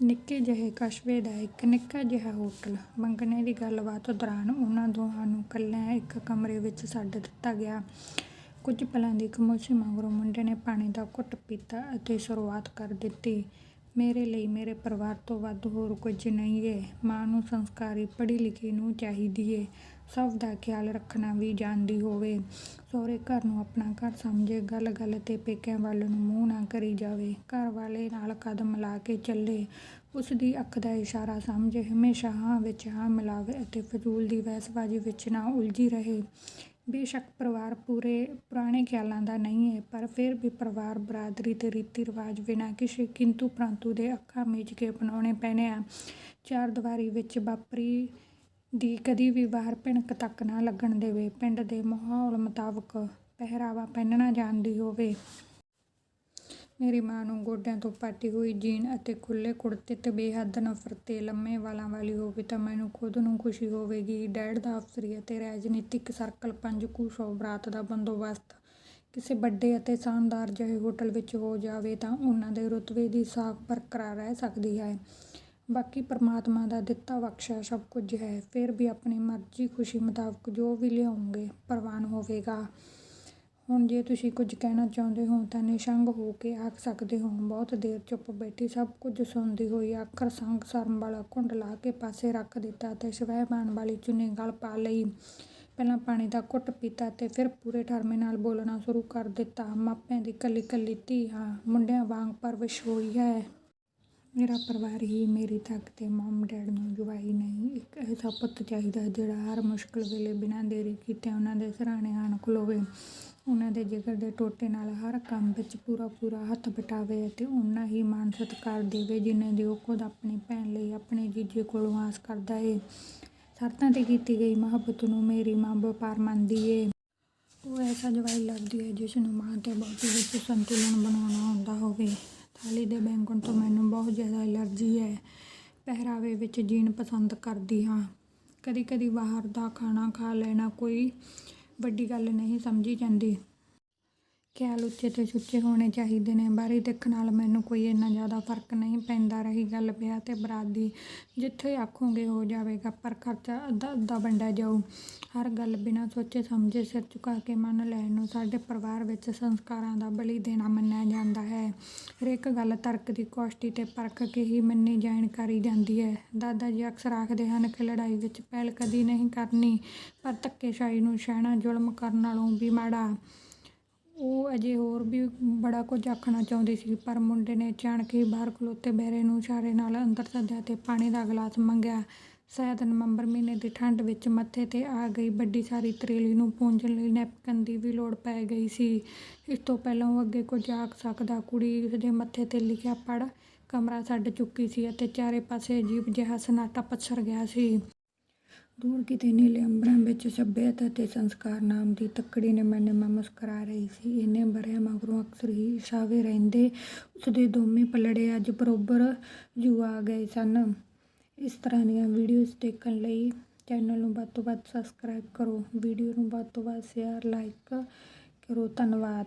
ਨਿੱਕੇ ਜਿਹੇ ਕਸਬੇ ਦਾ ਇੱਕ ਨਿੱਕਾ ਜਿਹਾ ਹੋਟਲ। ਮੰਗਣੇ ਦੀ ਗੱਲਬਾਤ ਦੌਰਾਨ ਉਹਨਾਂ ਦੋਹਾਂ ਨੂੰ ਇਕੱਲਿਆਂ ਇੱਕ ਕਮਰੇ ਵਿੱਚ ਛੱਡ ਦਿੱਤਾ ਗਿਆ। ਕੁਝ ਪਲਾਂ ਦੀ ਖਾਮੋਸ਼ੀ ਮਗਰੋਂ ਮੁੰਡੇ ਨੇ ਪਾਣੀ ਦਾ ਘੁੱਟ ਪੀਤਾ ਅਤੇ ਸ਼ੁਰੂਆਤ ਕਰ ਦਿੱਤੀ, "ਮੇਰੇ ਲਈ ਮੇਰੇ ਪਰਿਵਾਰ ਤੋਂ ਵੱਧ ਹੋਰ ਕੁਝ ਨਹੀਂ ਹੈ ਮਾਂ ਨੂੰ ਸੰਸਕਾਰੀ, ਪੜ੍ਹੀ-ਲਿਖੀ ਨੂੰ ਚਾਹੀਦੀ ਹੈ ਸਭ ਦਾ ਖਿਆਲ ਰੱਖਣਾ ਵੀ ਜਾਣਦੀ ਹੋਵੇ, ਸਹੁਰੇ ਘਰ ਨੂੰ ਆਪਣਾ ਘਰ ਸਮਝੇ, ਗੱਲ-ਗੱਲ 'ਤੇ ਪੇਕਿਆਂ ਵੱਲ ਨੂੰ ਮੂੰਹ ਨਾ ਕਰੀ ਜਾਵੇ, ਘਰ ਵਾਲੇ ਨਾਲ ਕਦਮ ਮਿਲਾ ਕੇ ਚੱਲੇ, ਉਸਦੀ ਅੱਖ ਦਾ ਇਸ਼ਾਰਾ ਸਮਝੇ, ਹਮੇਸ਼ਾ ਹਾਂ ਵਿੱਚ ਹਾਂ ਮਿਲਾਵੇ ਅਤੇ ਫਜ਼ੂਲ ਦੀ ਬਹਿਸਬਾਜ਼ੀ ਵਿੱਚ ਨਾ ਉਲਝੀ ਰਹੇ। ਬੇਸ਼ੱਕ ਪਰਿਵਾਰ ਪੂਰੇ ਪੁਰਾਣੇ ਖਿਆਲਾਂ ਦਾ ਨਹੀਂ ਹੈ ਪਰ ਫਿਰ ਵੀ ਪਰਿਵਾਰ, ਬਰਾਦਰੀ ਤੇ ਰੀਤੀ-ਰਿਵਾਜ ਬਿਨਾਂ ਕਿਸੇ ਕਿੰਤੂ-ਪ੍ਰੰਤੂ ਦੇ ਅੱਖਾਂ ਮੀਚ ਕੇ ਅਪਣਾਉਣੇ ਪੈਣੇ ਆ। ਚਾਰਦੀਵਾਰੀ ਵਿੱਚ ਵਾਪਰੀ ਦੀ ਕਦੀ ਵੀ ਬਾਹਰ ਭਿਣਕ ਤੱਕ ਨਾ ਲੱਗਣ ਦੇਵੇ। ਪਿੰਡ ਦੇ ਮਾਹੌਲ ਮੁਤਾਬਕ ਪਹਿਰਾਵਾ ਪਹਿਨਣਾ ਜਾਣਦੀ ਹੋਵੇ। ਮੇਰੀ ਮਾਂ ਨੂੰ ਗੋਡਿਆਂ ਤੋਂ ਪਾਟੀ ਹੋਈ ਜੀਨ ਅਤੇ ਖੁੱਲ੍ਹੇ ਕੁੜਤੇ ਤੋਂ ਬੇਹੱਦ ਨਫ਼ਰਤ ਤੇ ਲੰਮੇ ਵਾਲਾਂ ਵਾਲੀ ਹੋਵੇ ਤਾਂ ਮੈਨੂੰ ਖੁਦ ਨੂੰ ਖੁਸ਼ੀ ਹੋਵੇਗੀ। ਡੈਡ ਦਾ ਅਫ਼ਸਰੀ ਅਤੇ ਰਾਜਨੀਤਿਕ ਸਰਕਲ ਪੰਜ ਕੁ ਸੌ ਬਰਾਤ ਦਾ ਬੰਦੋਬਸਤ ਕਿਸੇ ਵੱਡੇ ਅਤੇ ਸ਼ਾਨਦਾਰ ਜਿਹੇ ਹੋਟਲ ਵਿੱਚ ਹੋ ਜਾਵੇ ਤਾਂ ਉਹਨਾਂ ਦੇ ਰੁਤਬੇ ਦੀ ਸਾਖ਼ ਬਰਕਰਾਰ ਰਹਿ ਸਕਦੀ ਹੈ। ਬਾਕੀ ਪਰਮਾਤਮਾ ਦਾ ਦਿੱਤਾ ਬਖਸ਼ਾ ਸਭ ਕੁਝ ਹੈ। ਫਿਰ ਵੀ ਆਪਣੀ ਮਰਜ਼ੀ, ਖੁਸ਼ੀ ਮੁਤਾਬਕ ਜੋ ਵੀ ਲਿਆਉਂਗੇ, ਪ੍ਰਵਾਨ ਹੋਵੇਗਾ। ਹੁਣ ਜੇ ਤੁਸੀਂ ਕੁਝ ਕਹਿਣਾ ਚਾਹੁੰਦੇ ਹੋ ਤਾਂ ਨਿਸ਼ੰਗ ਹੋ ਕੇ ਆਖ ਸਕਦੇ ਹੋ। ਬਹੁਤ ਦੇਰ ਚੁੱਪ ਬੈਠੀ, ਸਭ ਕੁਝ ਸੁਣਦੀ ਹੋਈ ਆਖ਼ਰ ਸੰਗ ਸ਼ਰਮ ਵਾਲਾ ਕੁੰਡ ਲਾ ਕੇ ਪਾਸੇ ਰੱਖ ਦਿੱਤਾ ਅਤੇ ਸਵੈਮਾਨ ਵਾਲੀ ਚੁੰਨੀ ਗਲ ਪਾ ਲਈ। ਪਹਿਲਾਂ ਪਾਣੀ ਦਾ ਘੁੱਟ ਪੀਤਾ ਅਤੇ ਫਿਰ ਪੂਰੇ ਠਰਮੇ ਨਾਲ ਬੋਲਣਾ ਸ਼ੁਰੂ ਕਰ ਦਿੱਤਾ, "ਮਾਪਿਆਂ ਦੀ ਇਕੱਲੀ-ਇਕੱਲੀ ਧੀ ਹਾਂ। ਮੁੰਡਿਆਂ ਵਾਂਗ ਪਰਵਿਸ਼ ਹੋਈ ਹੈ। ਮੇਰਾ ਪਰਿਵਾਰ ਹੀ ਮੇਰੀ ਤੱਕ ਏ। ਮੌਮ-ਡੈਡ ਨੂੰ ਜਵਾਈ ਨਹੀਂ, ਇੱਕ ਐਸਾ ਪੁੱਤ ਚਾਹੀਦਾ ਜਿਹੜਾ ਹਰ ਮੁਸ਼ਕਲ ਵੇਲੇ ਬਿਨਾਂ ਦੇਰੀ ਕੀਤੇ ਉਹਨਾਂ ਦੇ ਸਰਾਣੇ ਆਣ ਖਲੋਵੇ, ਉਨ੍ਹਾਂ ਦੇ ਜਿਗਰ ਦੇ ਟੋਟੇ ਨਾਲ ਹਰ ਕੰਮ ਵਿੱਚ ਪੂਰਾ-ਪੂਰਾ ਹੱਥ ਬਟਾਵੇ ਅਤੇ ਉਹਨਾਂ ਹੀ ਮਾਣ-ਸਤਿਕਾਰ ਦੇਵੇ ਜਿੰਨੇ ਦੀ ਉਹ ਖੁਦ ਆਪਣੀ ਭੈਣ ਲਈ ਆਪਣੇ ਜੀਜੇ ਕੋਲੋਂ ਆਸ ਕਰਦਾ ਏ। ਸ਼ਰਤਾਂ 'ਤੇ ਕੀਤੀ ਗਈ ਮੁਹੱਬਤ ਨੂੰ ਮੇਰੀ ਮਾਂ ਵਪਾਰ ਮੰਨਦੀ ਏ। ਉਹ ਐਸਾ ਜਵਾਈ ਲੱਭਦੀ ਹੈ ਜਿਸ ਨੂੰ ਮਾਂ ਤੇ ਵਹੁਟੀ ਵਿੱਚ ਸੰਤੁਲਨ ਬਣਾਉਣਾ ਆਉਂਦਾ ਹੋਵੇ। ਥਾਲੀ ਦੇ ਬੈਂਗਣ ਤੋਂ ਮੈਨੂੰ ਬਹੁਤ ਜ਼ਿਆਦਾ ਐਲਰਜੀ ਹੈ ਪਹਿਰਾਵੇ ਵਿੱਚ ਜੀਣ ਪਸੰਦ ਕਰਦੀ ਹਾਂ। ਕਦੀ-ਕਦੀ ਬਾਹਰ ਦਾ ਖਾਣਾ ਖਾ ਲੈਣਾ ਕੋਈ ਵੱਡੀ ਗੱਲ ਨਹੀਂ ਸਮਝੀ ਜਾਂਦੀ। ਖਿਆਲ ਉੱਚੇ ਤੇ ਸੁੱਚੇ ਹੋਣੇ ਚਾਹੀਦੇ ਨੇ। ਬਾਹਰੀ ਦਿੱਖ ਨਾਲ ਮੈਨੂੰ ਕੋਈ ਇੰਨਾ ਜ਼ਿਆਦਾ ਫ਼ਰਕ ਨਹੀਂ ਪੈਂਦਾ। ਰਹੀ ਗੱਲ ਵਿਆਹ ਤੇ ਬਰਾਤ ਦੀ, ਜਿੱਥੇ ਆਖੋਗੇ ਹੋ ਜਾਵੇਗਾ, ਪਰ ਖਰਚਾ ਅੱਧਾ-ਅੱਧਾ ਵੰਡਿਆ ਜਾਊ। ਹਰ ਗੱਲ ਬਿਨਾਂ ਸੋਚੇ-ਸਮਝੇ ਸਿਰ ਝੁਕਾ ਕੇ ਮੰਨ ਲੈਣ ਨੂੰ ਸਾਡੇ ਪਰਿਵਾਰ ਵਿੱਚ ਸੰਸਕਾਰਾਂ ਦਾ ਬਲੀ ਦੇਣਾ ਮੰਨਿਆ ਜਾਂਦਾ ਹੈ। ਹਰੇਕ ਗੱਲ ਤਰਕ ਦੀ ਕੋਸ਼ਟੀ 'ਤੇ ਪਰਖ ਕੇ ਹੀ ਮੰਨੀ ਜਾਇਆ ਕਰੀ ਜਾਂਦੀ ਹੈ ਦਾਦਾ ਜੀ ਅਕਸਰ ਆਖਦੇ ਹਨ ਕਿ ਲੜਾਈ ਵਿੱਚ ਪਹਿਲ ਕਦੀ ਨਹੀਂ ਕਰਨੀ, ਪਰ ਧੱਕੇਸ਼ਾਹੀ ਨੂੰ ਸਹਿਣਾ ਜ਼ੁਲਮ ਕਰਨ ਨਾਲੋਂ ਵੀ ਮਾੜਾ। ਉਹ ਅਜੇ ਹੋਰ ਵੀ ਬੜਾ ਕੁਝ ਆਖਣਾ ਚਾਹੁੰਦੀ ਸੀ, ਪਰ ਮੁੰਡੇ ਨੇ ਅਚਾਨਕ ਹੀ ਬਾਹਰ ਖਲੋਤੇ ਬਹਿਰੇ ਨੂੰ ਇਸ਼ਾਰੇ ਨਾਲ ਅੰਦਰ ਸੱਦਿਆ ਤੇ ਪਾਣੀ ਦਾ ਗਲਾਸ ਮੰਗਿਆ। ਸ਼ਾਇਦ ਨਵੰਬਰ ਮਹੀਨੇ ਦੀ ਠੰਡ ਵਿੱਚ ਮੱਥੇ 'ਤੇ ਆ ਗਈ ਵੱਡੀ ਸਾਰੀ ਤਰੇਲੀ ਨੂੰ ਪੂੰਝਣ ਲਈ ਨੈਪਕਨ ਦੀ ਵੀ ਲੋੜ ਪੈ ਗਈ ਸੀ। ਇਸ ਤੋਂ ਪਹਿਲਾਂ ਉਹ ਅੱਗੇ ਕੁਝ ਆਖ ਸਕਦਾ, ਕੁੜੀ ਉਸਦੇ ਮੱਥੇ 'ਤੇ ਲਿਖਿਆ ਪੜ੍ਹ ਕਮਰਾ ਛੱਡ ਚੁੱਕੀ ਸੀ ਅਤੇ ਚਾਰੇ ਪਾਸੇ ਅਜੀਬ ਜਿਹਾ ਸਨਾਟਾ ਪਸਰ ਗਿਆ ਸੀ। ਦੂਰ ਕਿਤੇ ਨੀਲੇ ਅੰਬਰਾਂ ਵਿੱਚ ਸੱਭਿਅਤਾ ਤੇ ਸੰਸਕਾਰ ਨਾਮ ਦੀ ਤੱਕੜੀ ਨਿੰਮਾ-ਨਿੰਮਾ ਮੁਸਕਰਾ ਰਹੀ ਸੀ। ਇਹਨੇ ਵਰ੍ਹਿਆਂ ਮਗਰੋਂ ਅਕਸਰ ਹੀ ਛਾਵੇਂ ਰਹਿੰਦੇ ਉਸਦੇ ਦੋਵੇਂ ਪਲੜੇ ਅੱਜ ਬਰੋਬਰ ਜੂ ਆ ਗਏ ਸਨ। ਇਸ ਤਰ੍ਹਾਂ ਦੀਆਂ ਵੀਡੀਓਜ਼ ਦੇਖਣ ਲਈ ਚੈਨਲ ਨੂੰ ਵੱਧ ਤੋਂ ਵੱਧ ਸਬਸਕ੍ਰਾਈਬ ਕਰੋ, ਵੀਡੀਓ ਨੂੰ ਵੱਧ ਤੋਂ ਵੱਧ ਸ਼ੇਅਰ, ਲਾਈਕ ਕਰੋ। ਧੰਨਵਾਦ।